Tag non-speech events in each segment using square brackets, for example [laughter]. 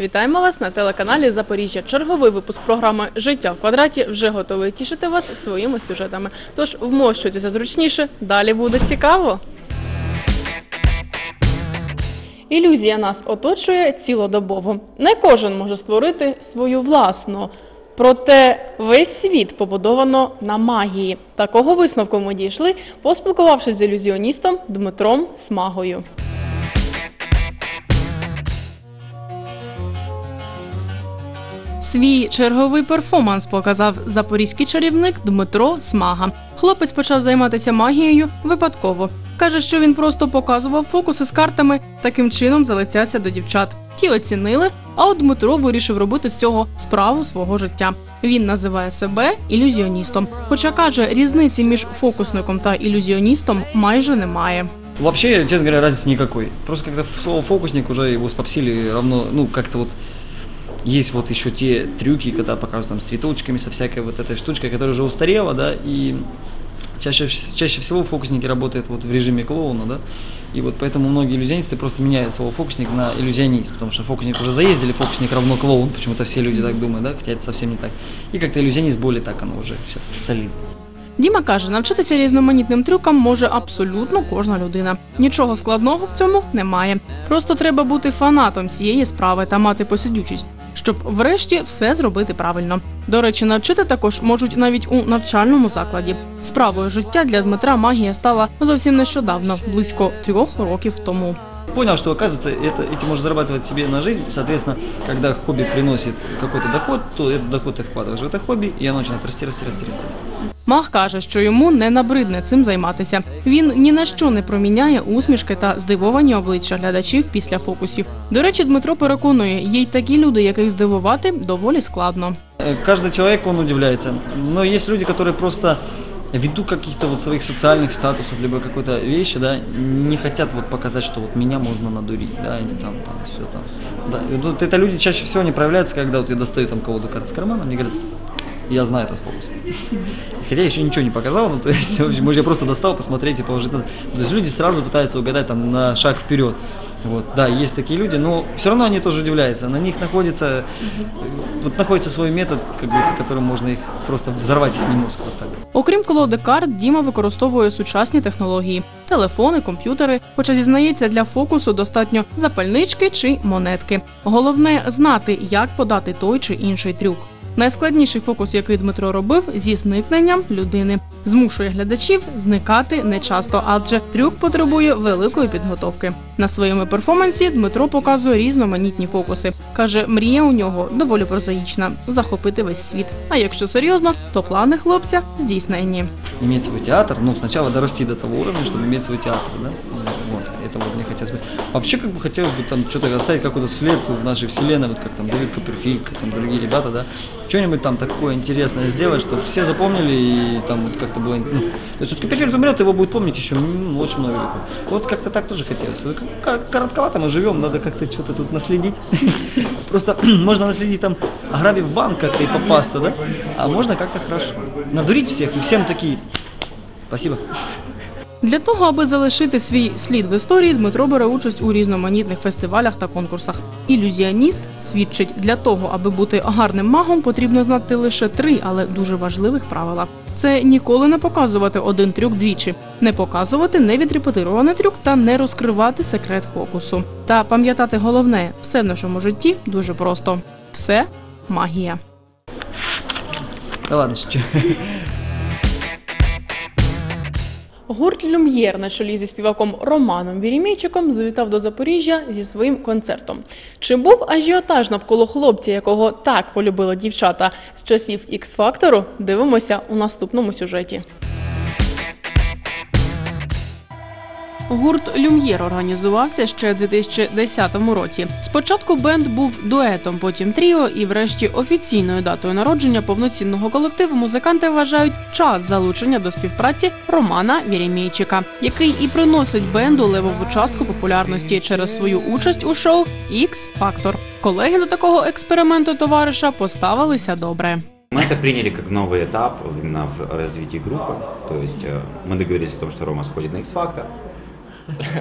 Вітаємо вас на телеканалі Запоріжжя. Черговий випуск програми Життя в квадраті вже готовий тішити вас своїми сюжетами. Тож вмощуйтеся зручніше, далі буде цікаво. Ілюзія нас оточує цілодобово. Не кожен може створити свою власну. Проте весь світ побудовано на магії. Такого висновку ми дійшли, поспілкувавшись з ілюзіоністом Дмитром Смагою. Свій черговий перформанс показав запорізький чарівник Дмитро Смага. Хлопець почав займатися магією випадково. Каже, що він просто показував фокуси з картами, таким чином залицявся до дівчат. Ті оцінили, а от Дмитро вирішив робити з цього справу свого життя. Він називає себе ілюзіоністом. Хоча каже, різниці між фокусником та ілюзіоністом майже немає. Вообще, честно говоря, разницы никакой. Просто когда слово фокусник уже его спопсили равно, ну, как-то вот есть вот еще те трюки, когда показывают там с цветочками, со всякой вот этой штучкой, которая уже устарела, да, и чаще, вс- чаще всего фокусники работают вот в режиме клоуна, да, и вот поэтому многие иллюзионисты просто меняют слово фокусник на иллюзионист, потому что фокусник уже заездили, фокусник равно клоун, почему-то все люди так думают, да, хотя это совсем не так. И как-то иллюзионист более так оно уже сейчас солидно. Діма каже, навчитися різноманітним трюкам може абсолютно кожна людина. Нічого складного в цьому немає. Просто треба бути фанатом цієї справи та мати посидючість, щоб врешті все зробити правильно. До речі, навчити також можуть навіть у навчальному закладі. Справою життя для Дмитра магія стала зовсім нещодавно, близько трьох років тому. Понял, что оказывается, это, этим можно зарабатывать себе на жизнь. Соответственно, когда хобби приносит какой-то доход, то этот доход ты вкладываешь в это хобби, и оно начинает расти, расти, расти, расти. Маг каже, що йому не набридне цим займатися. Він ні на що не проміняє усмішки та здивовані обличчя глядачів після фокусів. До речі, Дмитро переконує, є й такі люди, яких здивувати доволі складно. Э, Каждый человек, он удивляется. Но есть люди, которые просто ввиду каких-то вот своих социальных статусов, либо какой-то вещи, да, не хотят вот показать, что вот меня можно надурить, да, они там, там, все там. Да. И вот это люди чаще всего не проявляются, когда вот я достаю там кого-то карт с кармана, мне говорят, я знаю этот фокус. Хотя еще ничего не показал, ну, то есть, в [laughs] общем, может, я просто достал посмотреть и положить. на- То есть люди сразу пытаются угадать там на шаг вперед. Вот, да, есть такие люди, но все равно они тоже удивляются. На них находится, э, вот находится свой метод, как говорится, которым можно их просто взорвать их мозг вот так. Окрім колоди карт, Діма використовує сучасні технології: телефони, комп'ютери. Хоча зізнається, для фокусу достатньо запальнички чи монетки. Головне знати, як подати той чи інший трюк. Найскладніший фокус, який Дмитро робив, зі зникненням людини, змушує глядачів зникати нечасто, адже трюк потребує великої підготовки. На своєму перформансі Дмитро показує різноманітні фокуси. каже, мрія у нього доволі прозаїчна захопити весь світ. А якщо серйозно, то плани хлопця здійсненні. Иметь свой театр, ну, сначала дорасти до того уровня, чтобы иметь свой театр, да, вот, это вот мне хотелось бы. Вообще, как бы хотелось бы там что-то оставить какой-то след в нашей вселенной, вот как там Давид Копперфильд, как там другие ребята, да, что-нибудь там такое интересное сделать, чтобы все запомнили и там вот как-то было, ну, то есть вот Копперфильд умрет, его будет помнить еще м, очень много веков. Вот как-то так тоже хотелось. Вот как- Коротковато мы живем, надо как-то что-то тут наследить. [laughs] Просто [clears throat] можно наследить там, ограбив банк как-то и попасться, да, а можно как-то хорошо. Надурить всех и всем такие, спасибо. Для того, аби залишити свій слід в історії, Дмитро бере участь у різноманітних фестивалях та конкурсах. Ілюзіоніст свідчить, для того, аби бути гарним магом, потрібно знати лише три, але дуже важливих правила. Це ніколи не показувати один трюк двічі, не показувати невідрепетирований трюк та не розкривати секрет фокусу. Та пам'ятати головне, все в нашому житті дуже просто. Все магія. Ладно, шучу. Гурт Люм'єр на чолі зі співаком Романом Вірімійчиком завітав до Запоріжжя зі своїм концертом. Чи був ажіотаж навколо хлопця, якого так полюбили дівчата з часів Ікс-фактору? Дивимося у наступному сюжеті. Гурт Люм'єр організувався ще у 2010 році. Спочатку бенд був дуетом, потім тріо, і врешті офіційною датою народження повноцінного колективу музиканти вважають час залучення до співпраці Романа Вірімійчика, який і приносить бенду левову частку популярності через свою участь у шоу X Factor. Колеги до такого експерименту товариша поставилися добре. Мы это приняли как новый этап именно в развитии группы. То есть э, мы договорились о том, что Рома сходит на X-Factor.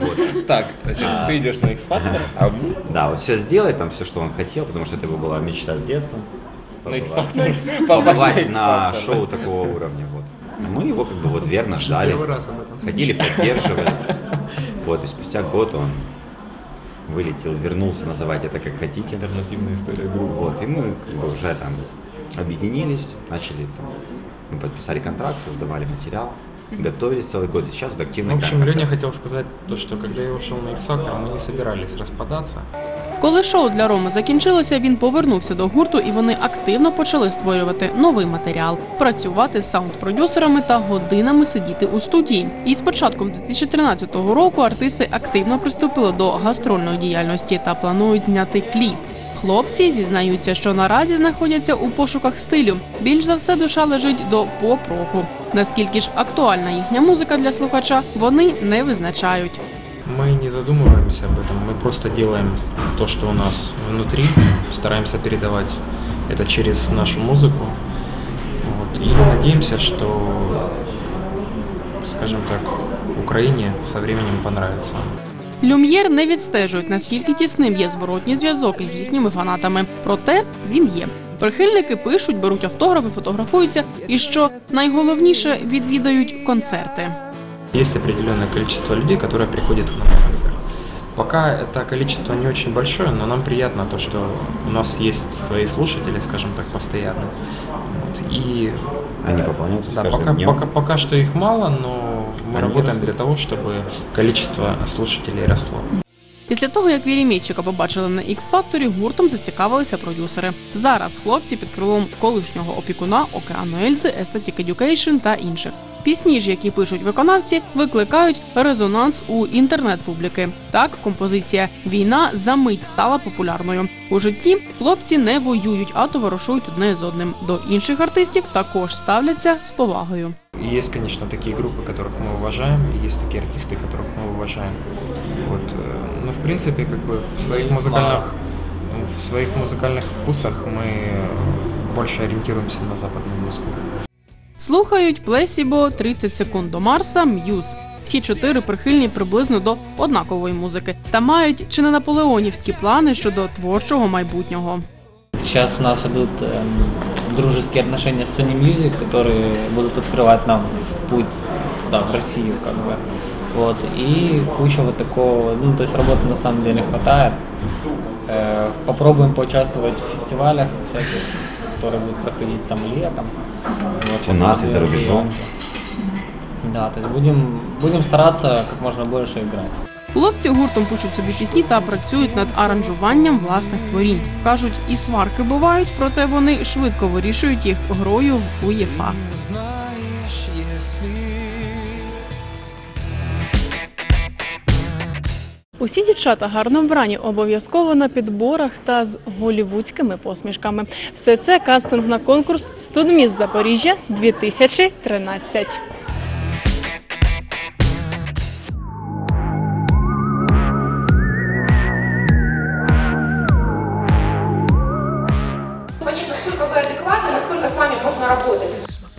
Вот. Так, значит, А. ты идешь на X-Factor, а мы Да, вот все сделать, там все, что он хотел, потому что это его была мечта с детства. на Побывать- X-Factor. [laughs] [laughs] Побывать на шоу такого уровня. Вот. Мы его как бы вот верно ждали, ходили, поддерживали. Вот, и спустя год он вылетел, вернулся, называть это как хотите. Альтернативная история группы. Вот, и мы как бы уже там объединились, начали там, мы подписали контракт, создавали материал, готовились целый год, и сейчас вот активно В общем, играем Леня концерты. хотел сказать то, что когда я ушел на X-Factor, мы не собирались распадаться. Коли шоу для Роми закінчилося, він повернувся до гурту, і вони активно почали створювати новий матеріал, працювати з саунд-продюсерами та годинами сидіти у студії. І з початком 2013 року артисти активно приступили до гастрольної діяльності та планують зняти кліп. Хлопці зізнаються, що наразі знаходяться у пошуках стилю. Більш за все душа лежить до поп-року. Наскільки ж актуальна їхня музика для слухача, вони не визначають. Мы не задумываемся об этом, мы просто делаем то, что у нас внутри, стараемся передавать это через нашу музыку. Вот. И надеемся, что, скажем так, Украине со временем понравится. Люм'єр не відстежують, наскільки тісним є зворотній зв'язок із їхніми фанатами. Проте він є. Прихильники пишуть, беруть автографи, фотографуються, і що найголовніше відвідають концерти. Есть определенное количество людей, которые приходят к нам на концерт. Пока это количество не очень большое, но нам приятно то, что у нас есть свои слушатели, скажем так, постоянные. Вот. И Они пополняются с да, каждым пока, днем. пока, пока что их мало, но мы работаем для того, чтобы количество слушателей росло. Після того, як Вірімєйчика побачили на X-Factor, гуртом зацікавилися продюсери. Зараз хлопці під крилом колишнього опікуна Океану Ельзи, Aesthetic Education та інших. Пісні ж, які пишуть виконавці, викликають резонанс у інтернет-публіки. Так, композиція Війна за мить стала популярною. У житті хлопці не воюють, а товаришують одне з одним. До інших артистів також ставляться з повагою. И есть, конечно, такие группы, которых мы уважаем, и есть такие артисты, которых мы уважаем. Вот, э, но в принципе, как бы в своих музыкальных, в своих музыкальных вкусах мы больше ориентируемся на западную музыку. Слухають Плесібо 30 секунд до Марса, М'юз. Всі чотири прихильні приблизно до однакової музики та мають чи не наполеонівські плани щодо творчого майбутнього. Сейчас у нас идут эм, дружеские отношения с Sony Music, которые будут открывать нам путь туда, в Россию, как бы. Вот. И куча вот такого, ну, то есть работы на самом деле хватает. Э, попробуем поучаствовать в фестивалях всяких, которые будут проходить там летом. Вот, У нас и за рубежом. Да, то есть будем, будем стараться как можно больше играть. Хлопці гуртом пишуть собі пісні та працюють над аранжуванням власних творінь. кажуть, і сварки бувають, проте вони швидко вирішують їх грою в УЄФА. Усі дівчата гарно вбрані, обов'язково на підборах та з голівудськими посмішками. Все це кастинг на конкурс Студміс Запоріжжя 2013.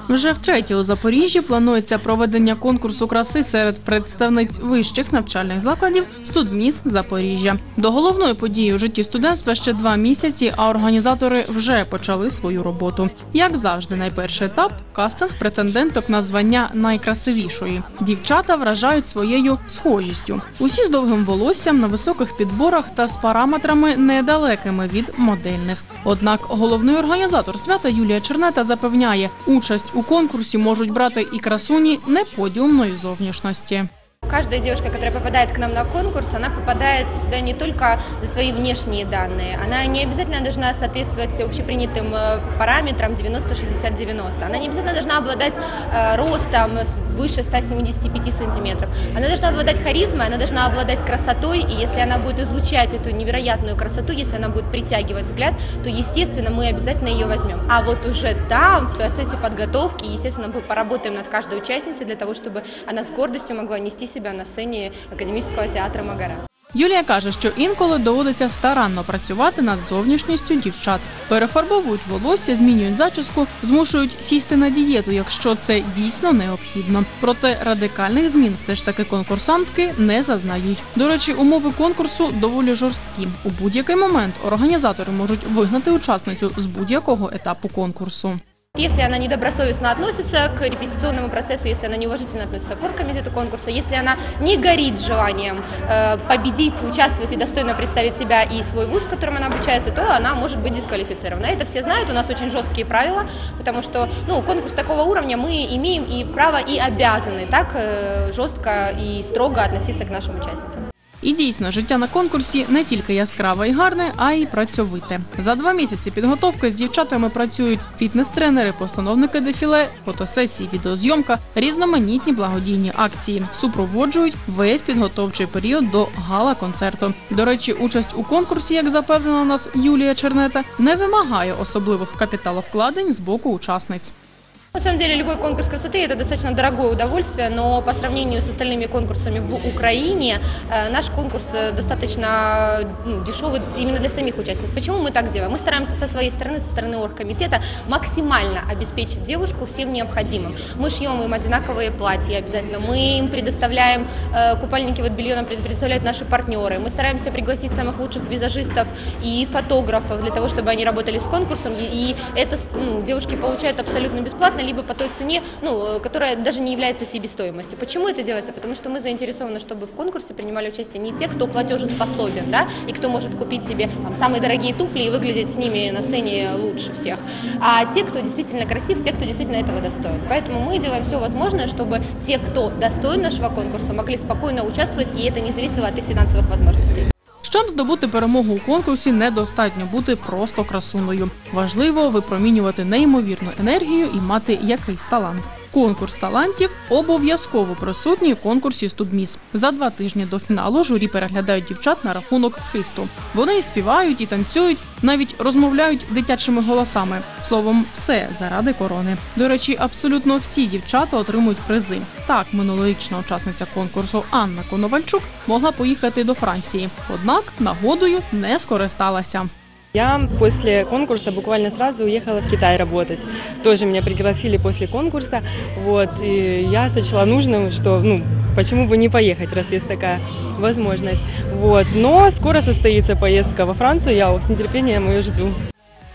Вже втретє у Запоріжжі планується проведення конкурсу краси серед представниць вищих навчальних закладів Студміс Запоріжжя. До головної події у житті студентства ще два місяці, а організатори вже почали свою роботу. Як завжди, найперший етап кастинг претенденток на звання найкрасивішої. Дівчата вражають своєю схожістю. Усі з довгим волоссям на високих підборах та з параметрами недалекими від модельних. Однак головний організатор свята Юлія Чернета запевняє, участь у конкурсі можуть брати і красуні неподіумної зовнішності. Каждая девушка, которая попадает к нам на конкурс, она попадает сюда не только за свои внешние данные. Она не обязательно должна соответствовать общепринятым э, параметрам 90-60-90. Она не обязательно должна обладать э, ростом выше 175 сантиметров. Она должна обладать харизмой, она должна обладать красотой, и если она будет излучать эту невероятную красоту, если она будет притягивать взгляд, то, естественно, мы обязательно ее возьмем. А вот уже там, в процессе подготовки, естественно, мы поработаем над каждой участницей для того, чтобы она с гордостью могла нести себя на сцене Академического театра Магара. Юлія каже, що інколи доводиться старанно працювати над зовнішністю дівчат. Перефарбовують волосся, змінюють зачіску, змушують сісти на дієту, якщо це дійсно необхідно. Проте радикальних змін все ж таки конкурсантки не зазнають. До речі, умови конкурсу доволі жорсткі. У будь-який момент організатори можуть вигнати учасницю з будь-якого етапу конкурсу. Если она недобросовестно относится к репетиционному процессу, если она неуважительно относится к оргкомитету конкурса, если она не горит желанием э, победить, участвовать и достойно представить себя и свой вуз, в котором она обучается, то она может быть дисквалифицирована. Это все знают, у нас очень жесткие правила, потому что ну, конкурс такого уровня мы имеем и право, и обязаны так э, жестко и строго относиться к нашим участницам. І дійсно, життя на конкурсі не тільки яскраве і гарне, а й працьовите. За два місяці підготовки з дівчатами працюють фітнес-тренери, постановники дефіле, фотосесії, відеозйомка, різноманітні благодійні акції. Супроводжують весь підготовчий період до гала-концерту. До речі, участь у конкурсі, як запевнила нас Юлія Чернета, не вимагає особливих капіталовкладень з боку учасниць. На самом деле любой конкурс красоты это достаточно дорогое удовольствие, но по сравнению с остальными конкурсами в Украине э, наш конкурс э, достаточно ну, дешевый именно для самих участниц. Почему мы так делаем? Мы стараемся со своей стороны, со стороны оргкомитета максимально обеспечить девушку всем необходимым. Мы шьем им одинаковые платья обязательно, мы им предоставляем э, купальники, вот белье нам пред- предоставляют наши партнеры. Мы стараемся пригласить самых лучших визажистов и фотографов для того, чтобы они работали с конкурсом, и это ну, девушки получают абсолютно бесплатно, либо по той цене, ну, э, которая даже не является себестоимостью. Почему это делается? Потому что мы заинтересованы, чтобы в конкурсе принимали участие не те, кто платежеспособен, да, и кто может купить себе там, самые дорогие туфли и выглядеть с ними на сцене лучше всех, а те, кто действительно красив, те, кто действительно этого достоин. Поэтому мы делаем все возможное, чтобы те, кто достоин нашего конкурса, могли спокойно участвовать, и это не зависело от их финансовых возможностей. Щоб здобути перемогу у конкурсі, недостатньо бути просто красуною. Важливо випромінювати неймовірну енергію і мати якийсь талант. Конкурс талантів обов'язково присутній у конкурсі Студміс. За два тижні до фіналу журі переглядають дівчат на рахунок хисту. Вони і співають, і танцюють, навіть розмовляють дитячими голосами. Словом, все заради корони. До речі, абсолютно всі дівчата отримують призи. Так, минулорічна учасниця конкурсу Анна Коновальчук могла поїхати до Франції, однак нагодою не скористалася. Я после конкурса буквально сразу уехала в Китай работать. Тоже меня пригласили после конкурса. Вот, и я сочла нужным, что, ну, почему бы не поехать, раз есть такая возможность. Вот, но скоро состоится поездка во Францию, я с нетерпением ее жду.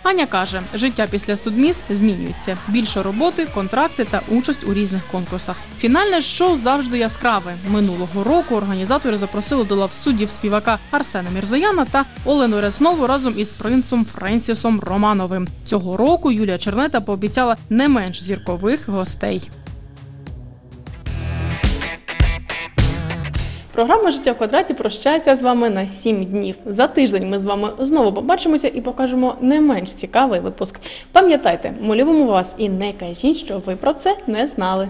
Аня каже, життя після студміс змінюється. Більше роботи, контракти та участь у різних конкурсах. Фінальне шоу завжди яскраве. Минулого року організатори запросили до лав суддів співака Арсена Мірзояна та Олену Реснову разом із принцем Френсісом Романовим. Цього року Юлія Чернета пообіцяла не менш зіркових гостей. Програма Життя в квадраті прощається з вами на 7 днів. За тиждень ми з вами знову побачимося і покажемо не менш цікавий випуск. Пам'ятайте, ми любимо вас і не кажіть, що ви про це не знали.